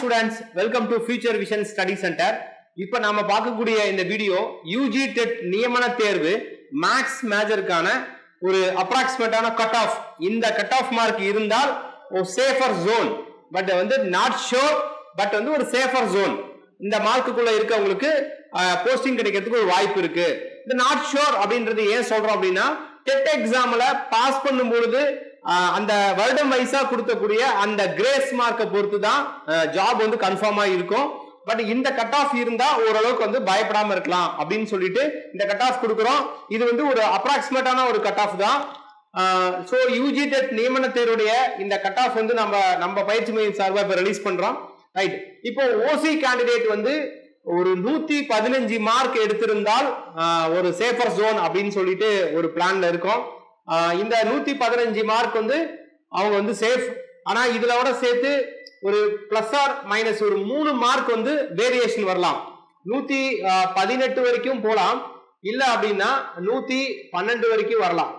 Students welcome to future vision study centre இப்போ நாம பார்க்கக்கூடிய இந்த வீடியோ யூஜி டெட் நியமன தேர்வு மேக்ஸ் மேஜருக்கான ஒரு அப்ராக்சிமேட்டான கட் ஆஃப் இந்த கட் ஆஃப் மார்க் இருந்தால் ஒரு சேஃபர் ஜோன் பட் வந்து நாட் ஷோர் பட் வந்து ஒரு சேஃபர் ஜோன் இந்த மார்க்குக்குள்ள இருக்கவங்களுக்கு போஸ்டிங் கிடைக்கிறதுக்கு ஒரு வாய்ப்பு இருக்கு. இந்த நாட் ஷோர் அப்படின்றது ஏன் சொல்றோம் அப்படின்னா டெட் எக்ஸாம்ல பாஸ் பண்ணும் பொழுது அந்த வருடம் வைஸா கொடுக்கக்கூடிய அந்த கிரேஸ் மார்க்கை பொறுத்து தான் ஜாப் வந்து கன்ஃபார்மா இருக்கும். பட் இந்த கட் ஆஃப் இருந்தா ஓரளவுக்கு வந்து பயப்படாம இருக்கலாம் அப்படின்னு சொல்லிட்டு இந்த கட் ஆஃப் கொடுக்குறோம். இது வந்து ஒரு அப்ராக்சிமேட்டான ஒரு கட் ஆஃப் தான். ஸோ யூஜி டெட் நியமன தேர்வுடைய இந்த கட் ஆஃப் வந்து நம்ம நம்ம பயிற்சி மையம் சார்பாக இப்போ ரிலீஸ் பண்றோம். ரைட் இப்போ ஓசி கேண்டிடேட் வந்து ஒரு நூத்தி பதினஞ்சு மார்க் எடுத்திருந்தால் ஒரு சேஃபர் ஜோன் அப்படின்னு சொல்லிட்டு ஒரு பிளான்ல இருக்கோம். இந்த நூத்தி பதினஞ்சு மார்க் வந்து அவங்க வந்து சேஃப் ஆனா இதுல விட சேர்த்து ஒரு பிளஸ் ஆர் மைனஸ் ஒரு மூணு மார்க் வந்து வேரியேஷன் வரலாம். நூத்தி பதினெட்டு வரைக்கும் போலாம். இல்ல அப்படின்னா நூத்தி பன்னெண்டு வரைக்கும் வரலாம்.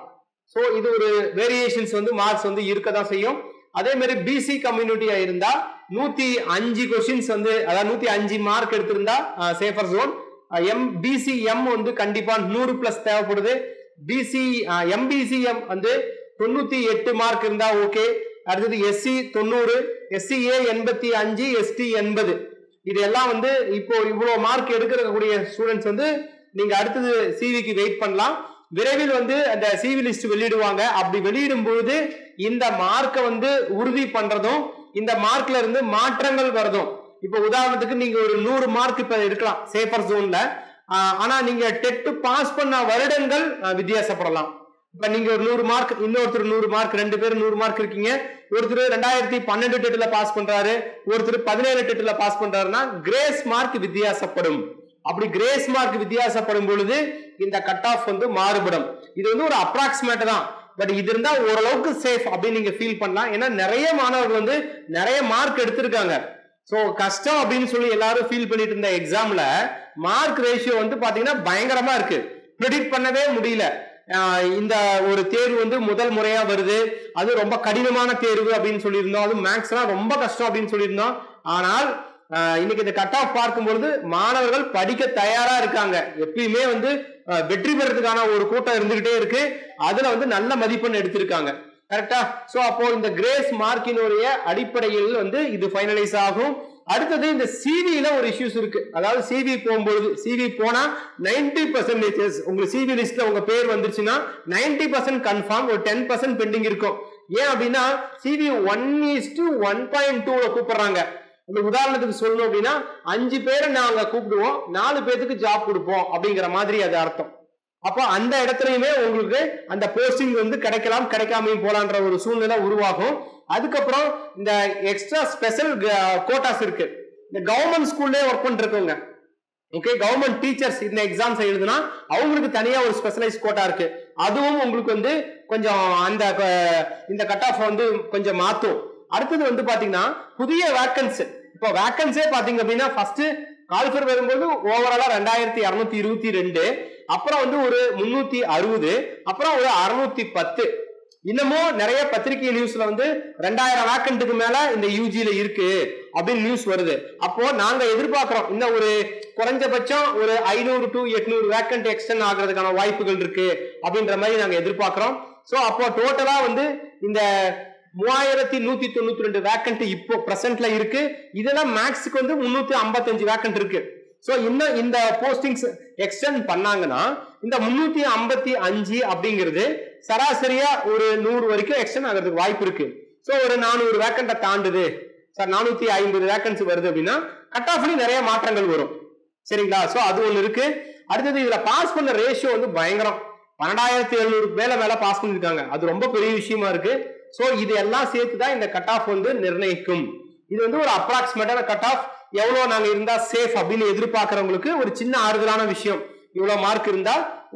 ஸோ இது ஒரு வேரியேஷன்ஸ் வந்து மார்க்ஸ் வந்து இருக்க தான் செய்யும். அதே மாதிரி பிசி கம்யூனிட்டியா இருந்தா நூத்தி அஞ்சு கொஸ்டின்ஸ் வந்து அதாவது நூத்தி அஞ்சு மார்க் எடுத்திருந்தா safer zone M BC M வந்து கண்டிப்பா நூறு பிளஸ் தேவைப்படுது. பிசி எம்பிசிஎம் வந்து தொண்ணூத்தி எட்டு மார்க் இருந்தா ஓகே அடுத்தது எஸ்சி தொண்ணூறு எஸ்சிஏ எண்பத்தி அஞ்சு எஸ்டி எண்பது. இது எல்லாம் வந்து இப்போ இவ்வளவு மார்க் எடுக்கக்கூடிய ஸ்டூடெண்ட்ஸ் வந்து நீங்க அடுத்தது சிவிக்கு வெயிட் பண்ணலாம். விரைவில் வந்து அந்த சிவி லிஸ்ட் வெளியிடுவாங்க. அப்படி வெளியிடும் பொழுது இந்த மார்க்கை வந்து உறுதி பண்றதும் இந்த மார்க்ல இருந்து மாற்றங்கள் வருதும் இப்போ உதாரணத்துக்கு நீங்க ஒரு நூறு மார்க் இப்ப இருக்கலாம் சேஃபர் ஜோன்ல ஆனா நீங்க டெட் பாஸ் பண்ண வருடங்கள் வித்தியாசப்படலாம். இப்ப நீங்க ஒரு நூறு மார்க் இன்னொருத்தர் நூறு மார்க் ரெண்டு பேரும் நூறு மார்க் இருக்கீங்க. ஒருத்தர் ரெண்டாயிரத்தி பன்னெண்டு டெட்ல பாஸ் பண்றாரு. ஒருத்தர் பதினேழு டெட்ல பாஸ் பண்றாருன்னா கிரேஸ் மார்க் வித்தியாசப்படும். அப்படி கிரேஸ் மார்க் வித்தியாசப்படும் பொழுது இந்த கட் ஆஃப் வந்து மாறுபடும். இது வந்து ஒரு அப்ராக்சிமேட் தான். பட் இது இருந்தா ஓரளவுக்கு சேஃப் அப்படின்னு நீங்க ஃபீல் பண்ணலாம். ஏன்னா நிறைய மாணவர்கள் வந்து நிறைய மார்க் எடுத்திருக்காங்க. ஸோ கஷ்டம் அப்படின்னு சொல்லி எல்லாரும் ஃபீல் பண்ணிட்டு இருந்த எக்ஸாம்ல மார்க் ரேஷியோ வந்து பாத்தீங்கன்னா பயங்கரமா இருக்கு. ப்ரிடிக்ட் பண்ணவே முடியல. இந்த ஒரு தேர்வு வந்து முதல் முறையா வருது. அது ரொம்ப கடினமான தேர்வு அப்படின்னு சொல்லியிருந்தோம். அது மேக்ஸ்லாம் ரொம்ப கஷ்டம் அப்படின்னு சொல்லியிருந்தோம். ஆனால் இன்னைக்கு இந்த கட் ஆஃப் பார்க்கும்பொழுது மாணவர்கள் படிக்க தயாரா இருக்காங்க. எப்பயுமே வந்து வெற்றி பெறதுக்கான ஒரு கூட்டம் இருந்துகிட்டே இருக்கு. அதுல வந்து நல்ல மதிப்பெண் எடுத்திருக்காங்க. கரெக்டா சோ அப்போ இந்த கிரேஸ் மார்க்கினுடைய அடிப்படையில் வந்து இது ஃபைனலைஸ் ஆகும். அடுத்தது இந்த சிவியில ஒரு இஷ்யூஸ் இருக்கு. அதாவது சிவி போகும்பொழுது சிவி போனா நைன்டி பர்சன்டேஜஸ் உங்களுக்கு சிவி லிஸ்ட்ல உங்க பேர் வந்துருச்சுன்னா நைன்டி பர்சன்ட் கன்ஃபார்ம் ஒரு டென் பர்சன்ட் பெண்டிங் இருக்கும். ஏன் அப்படின்னா CV one is to one point டூல கூப்பிடுறாங்க. இந்த உதாரணத்துக்கு சொல்லணும் அப்படின்னா அஞ்சு பேரை நாங்க கூப்பிடுவோம் நாலு பேத்துக்கு ஜாப் கொடுப்போம் அப்படிங்கிற மாதிரி அது அர்த்தம். அப்போ அந்த இடத்துலையுமே உங்களுக்கு அந்த போஸ்டிங் வந்து கிடைக்கலாம் கிடைக்காமையும் போலான்ற ஒரு சூழ்நிலை உருவாகும். அதுக்கப்புறம் இந்த எக்ஸ்ட்ரா ஸ்பெஷல் கோட்டாஸ் இருக்கு. இந்த கவர்மெண்ட் ஸ்கூல்லே ஒர்க் பண்ணிருக்கோங்க ஓகே கவர்மெண்ட் டீச்சர்ஸ் இந்த எக்ஸாம்ஸ் எழுதுனா அவங்களுக்கு தனியா ஒரு ஸ்பெஷலைஸ் கோட்டா இருக்கு. அதுவும் உங்களுக்கு வந்து கொஞ்சம் அந்த இந்த கட் ஆஃப் வந்து கொஞ்சம் மாத்தும். அடுத்தது வந்து பாத்தீங்கன்னா புதிய வேக்கன்ஸ் இப்போ வேக்கன்ஸே பாத்தீங்க அப்படின்னா ஃபர்ஸ்ட் கால்ஃபர் வரும்போது ஓவராலா ரெண்டாயிரத்தி இருநூத்தி இருபத்தி ரெண்டு. அப்புறம் வந்து ஒரு முன்னூத்தி அறுபது அப்புறம் ஒரு அறுநூத்தி பத்து. இன்னமும் நிறைய பத்திரிகை நியூஸ்ல வந்து ரெண்டாயிரம் வேக்கண்ட்டுக்கு மேல இந்த யூஜியில இருக்கு அப்படின்னு நியூஸ் வருது. அப்போ நாங்க எதிர்பார்க்கிறோம். இந்த ஒரு குறைஞ்சபட்சம் ஒரு ஐநூறு டு எட்நூறு வேக்கண்ட் எக்ஸ்டென்ட் ஆகிறதுக்கான வாய்ப்புகள் இருக்கு அப்படின்ற மாதிரி நாங்க எதிர்பார்க்கிறோம். ஸோ அப்போ டோட்டலா வந்து இந்த மூவாயிரத்தி நூத்தி தொண்ணூத்தி ரெண்டு வேக்கண்ட் இப்போ பிரசன்ட்ல இருக்கு. இதெல்லாம் மேக்ஸுக்கு வந்து முன்னூத்தி ஐம்பத்தஞ்சு வேக்கண்ட் இருக்கு ஸோ இன்னும் இந்த போஸ்டிங்ஸ் எக்ஸ்டெண்ட் பண்ணாங்கன்னா இந்த முன்னூத்தி ஐம்பத்தி அஞ்சு அப்படிங்கிறது சராசரியா ஒரு நூறு வரைக்கும் எக்ஸ்டெண்ட் ஆகிறதுக்கு வாய்ப்பு இருக்கு. ஸோ ஒரு நானூறு வேக்கண்ட்டை தாண்டுது. சார் நானூத்தி ஐம்பது வேக்கன்சி வருது அப்படின்னா கட் ஆஃப்லயும் நிறைய மாற்றங்கள் வரும். சரிங்களா? ஸோ அது ஒன்று இருக்கு. அடுத்தது இதுல பாஸ் பண்ண ரேஷியோ வந்து பயங்கரம். பன்னெண்டாயிரத்தி எழுநூறு மேல மேல பாஸ் பண்ணிருக்காங்க. அது ரொம்ப பெரிய விஷயமா இருக்கு. ஸோ இது எல்லாம் சேர்த்து தான் இந்த கட் ஆஃப் வந்து நிர்ணயிக்கும். இது வந்து ஒரு அப்ராக்சிமேட்டான கட் ஆஃப் எவ்வளவு நாங்க இருந்தா சேஃப் அப்படின்னு எதிர்பார்க்கறவங்களுக்கு ஒரு சின்ன ஆறுதலான விஷயம். இவ்வளவு மார்க் இருந்தா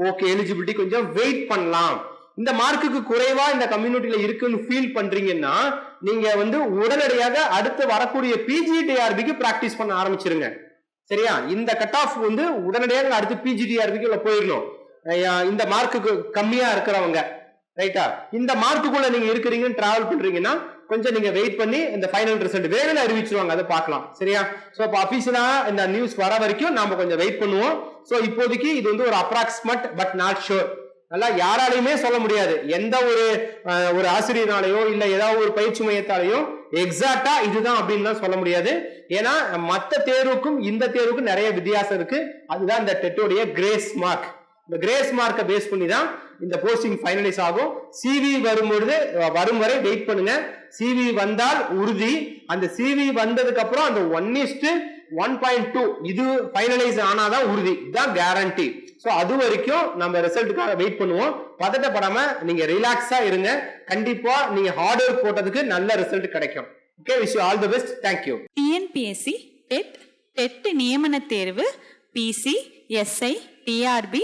ஓகே எலிஜிபிலிட்டி கொஞ்சம் வெயிட் பண்ணலாம். இந்த மார்க்குக்கு குறைவா இந்த கம்யூனிட்டியில இருக்குன்னு ஃபீல் பண்றீங்கன்னா நீங்க வந்து உடனடியாக அடுத்து வரக்கூடிய பிஜிடிஆர்பிக்கு பிராக்டிஸ் பண்ண ஆரம்பிச்சிருங்க. சரியா? இந்த கட் ஆஃப் வந்து உடனடியாக அடுத்து பிஜிடிஆர்பிக்கு உள்ள போயிடணும். இந்த மார்க்குக்கு கம்மியா இருக்கிறவங்க ரைட்டா இந்த மார்க்குக்குள்ள நீங்க இருக்கிறீங்கன்னு டிராவல் பண்றீங்கன்னா கொஞ்சம் நீங்க வெயிட் பண்ணி இந்த ஃபைனல் ரிசல்ட் வேணும்னு அறிவிச்சிருவாங்க அதை பார்க்கலாம். சரியா? ஸோ இப்போ அஃபீஷியலா இந்த நியூஸ் வர வரைக்கும் நாம கொஞ்சம் வெயிட் பண்ணுவோம். ஸோ இப்போதைக்கு இது வந்து ஒரு அப்ராக்சிமேட் பட் நாட் ஷோர் நல்லா யாராலையுமே சொல்ல முடியாது. எந்த ஒரு ஒரு ஆசிரியராலேயோ இல்ல ஏதாவது ஒரு பயிற்சி மையத்தாலேயோ எக்ஸாக்டா இதுதான் அப்படின்னு சொல்ல முடியாது. ஏன்னா மத்த தேர்வுக்கும் இந்த தேர்வுக்கும் நிறைய வித்தியாசம் இருக்கு. அதுதான் இந்த டெட்டோடைய கிரேஸ் மார்க் இந்த கிரேஸ் மார்க்கை பேஸ் பண்ணி தான் இந்த போஸ்டிங் ஃபைனலைஸ் ஆகும் சிவி வரும்பொழுது வரும் வரை வெயிட் பண்ணுங்க சிவி வந்தால் உறுதி அந்த சிவி வந்ததுக்கு அப்புறம் அந்த one is to one point two இது ஃபைனலைஸ் ஆனாதான் உறுதி இதுதான் கேரண்டி ஸோ அது வரைக்கும் நம்ம ரிசல்ட்டுக்காக வெயிட் பண்ணுவோம் பதட்டப்படாம நீங்க ரிலாக்ஸா இருங்க கண்டிப்பா நீங்க ஹார்ட் ஒர்க் போட்டதுக்கு நல்ல ரிசல்ட் கிடைக்கும் okay wish all the best thank you TNPSC TET TET நியமன தேர்வு BC SI TRB